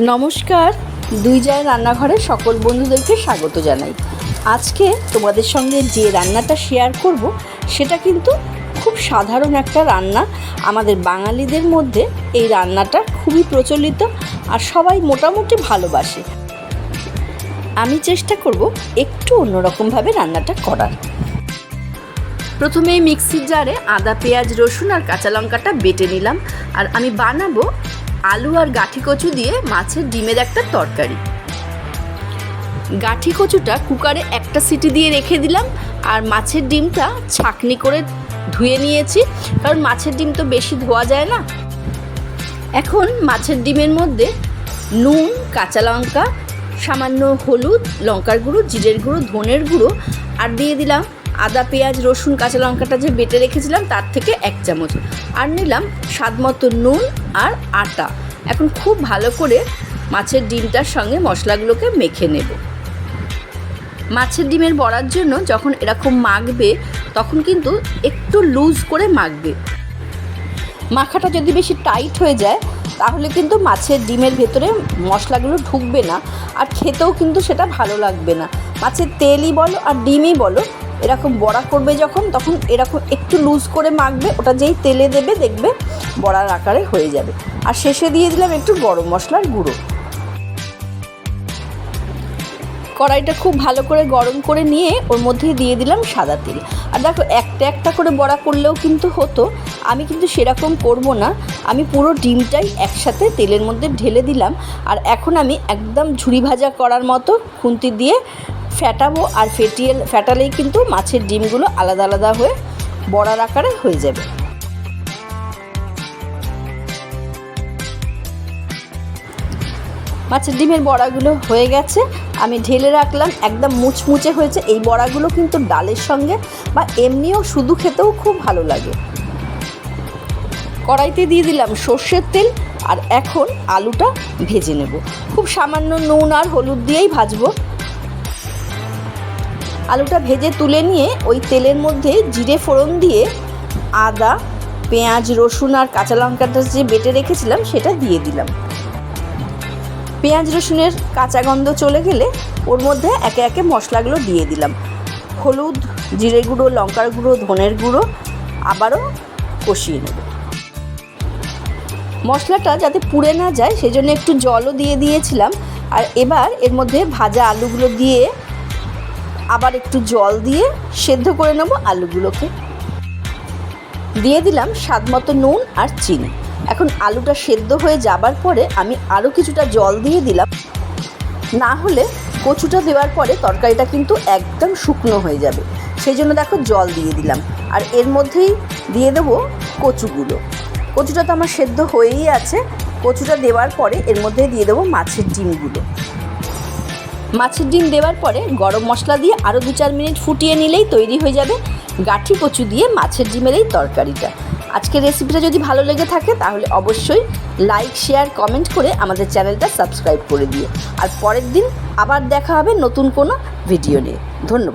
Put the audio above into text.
নমস্কার, দুই যায় রান্নাঘরে সকল বন্ধুদেরকে স্বাগত জানাই। আজকে তোমাদের সঙ্গে যে রান্নাটা শেয়ার করব, সেটা কিন্তু খুব সাধারণ একটা রান্না। আমাদের বাঙালিদের মধ্যে এই রান্নাটা খুবই প্রচলিত আর সবাই মোটামুটি ভালোবাসে। আমি চেষ্টা করব একটু অন্যরকমভাবে রান্নাটা করার। প্রথমেই মিক্সির জারে আদা, পেঁয়াজ, রসুন আর কাঁচা লঙ্কাটা বেটে নিলাম। আর আমি বানাবো আলু আর গাঠি কচু দিয়ে মাছের ডিমের একটা তরকারি। গাঠি কচুটা কুকারে একটা সিটি দিয়ে রেখে দিলাম আর মাছের ডিমটা ছাকনি করে ধুয়ে নিয়েছি, কারণ মাছের ডিম তো বেশি ধোয়া যায় না। এখন মাছের ডিমের মধ্যে নুন, কাঁচা লঙ্কা, সামান্য হলুদ, লঙ্কার গুঁড়ো, জিরের গুঁড়ো, ধনের গুঁড়ো আর দিয়ে দিলাম আদা, পেঁয়াজ, রসুন, কাঁচা লঙ্কাটা যে বেটে রেখেছিলাম, তার থেকে এক চামচ। আর নিলাম স্বাদ মতো নুন আর আটা। এখন খুব ভালো করে মাছের ডিমটার সঙ্গে মশলাগুলোকে মেখে নেব। মাছের ডিমের বড়ার জন্য যখন এরকম মাখবে, তখন কিন্তু একটু লুজ করে মাখবে। মাখাটা যদি বেশি টাইট হয়ে যায়, তাহলে কিন্তু মাছের ডিমের ভেতরে মশলাগুলো ঢুকবে না। আর খেতেও কিন্তু সেটা ভালো লাগবে না। মাছের তেলই বলো আর ডিমই বলো এরকম বড়া করবে যখন, তখন এরকম একটু লুজ করে মাখবে, ওটা যেই তেলে দেবে দেখবে বড়ার আকারে হয়ে যাবে। আর শেষে দিয়ে দিলাম একটু গরম মশলার গুঁড়ো। কড়াইটা খুব ভালো করে গরম করে নিয়ে ওর মধ্যে দিয়ে দিলাম সাদা তেল। আর দেখো, একটা একটা করে বড়া করলেও কিন্তু হতো, আমি কিন্তু সেরকম করব না। আমি পুরো ডিমটাই একসাথে তেলের মধ্যে ঢেলে দিলাম। আর এখন আমি একদম ঝুরি ভাজা করার মতো খুন্তি দিয়ে ফ্যাটাবো আর ফেটিয়ে ফ্যাটালেই কিন্তু মাছের ডিমগুলো আলাদা আলাদা হয়ে বড়ার আকারে হয়ে যাবে। মাছের ডিমের বড়াগুলো হয়ে গেছে। আমি ঢেলে রাখলাম, একদম মুচমুচে হয়েছে। এই বড়াগুলো কিন্তু ডালের সঙ্গে বা এমনিও শুধু খেতেও খুব ভালো লাগে। কড়াইতে দিয়ে দিলাম সর্ষের তেল আর এখন আলুটা ভেজে নেব। খুব সামান্য নুন আর হলুদ দিয়েই ভাজবো। আলুটা ভেজে তুলে নিয়ে ওই তেলের মধ্যে জিরে ফোড়ন দিয়ে আদা, পেঁয়াজ, রসুন আর কাঁচা লঙ্কাটা যে বেটে রেখেছিলাম সেটা দিয়ে দিলাম। পেঁয়াজ, রসুনের কাঁচা গন্ধ চলে গেলে ওর মধ্যে একে একে মশলাগুলো দিয়ে দিলাম। হলুদ, জিরে গুঁড়ো, লঙ্কার গুঁড়ো, ধনের গুঁড়ো আবারও কষিয়ে নেব। মশলাটা যাতে পুড়ে না যায় সেই জন্য একটু জলও দিয়ে দিয়েছিলাম। আর এবার এর মধ্যে ভাজা আলুগুলো দিয়ে আবার একটু জল দিয়ে সেদ্ধ করে নেব আলুগুলোকে। দিয়ে দিলাম স্বাদ মতো নুন আর চিনি। এখন আলুটা সেদ্ধ হয়ে যাবার পরে আমি আরও কিছুটা জল দিয়ে দিলাম। না হলে কচুটা দেওয়ার পরে তরকারিটা কিন্তু একদম শুকনো হয়ে যাবে। সেই জন্য দেখো জল দিয়ে দিলাম। আর এর মধ্যেই দিয়ে দেবো কচুগুলো। কচুটা তো আমার সেদ্ধ হয়েই আছে। কচুটা দেওয়ার পরে এর মধ্যে দিয়ে দেবো মাছের ডিমগুলো। মাছের ডিম দেওয়ার পরে গরম মশলা দিয়ে আরও দু চার মিনিট ফুটিয়ে নিলেই তৈরি হয়ে যাবে গাঠি কচু দিয়ে মাছের ডিমের এই তরকারিটা। আজকের রেসিপিটা যদি ভালো লেগে থাকে তাহলে অবশ্যই লাইক শেয়ার কমেন্ট করে আমাদের চ্যানেলটা সাবস্ক্রাইব করে দিয়ে আর পরের দিন আবার দেখা হবে নতুন কোনো ভিডিও নিয়ে। ধন্যবাদ।